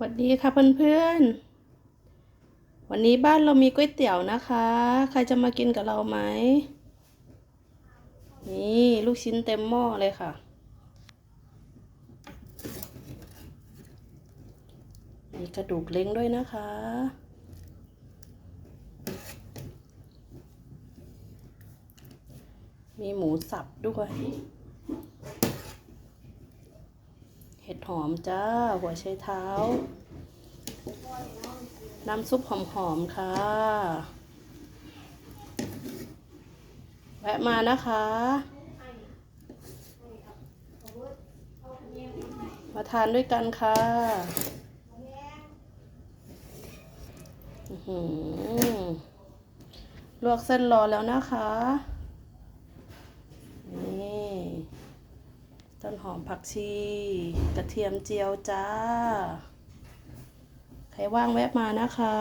สวัสดีค่ะเพื่อนๆ วันนี้บ้านเรามีก๋วยเตี๋ยวนะคะ ใครจะมากินกับเราไหม นี่ลูกชิ้นเต็มหม้อเลยค่ะ มีกระดูกเล้งด้วยนะคะ มีหมูสับด้วย เห็ดหอมจ้า หัวไชเท้า น้ำซุปหอมๆค่ะ แวะมานะคะ มาทานด้วยกันค่ะหือลวกเส้นรอแล้วนะคะ นี่ ต้นหอมผักชี กระเทียมเจียวจ้า ใครว่างแวะมานะคะ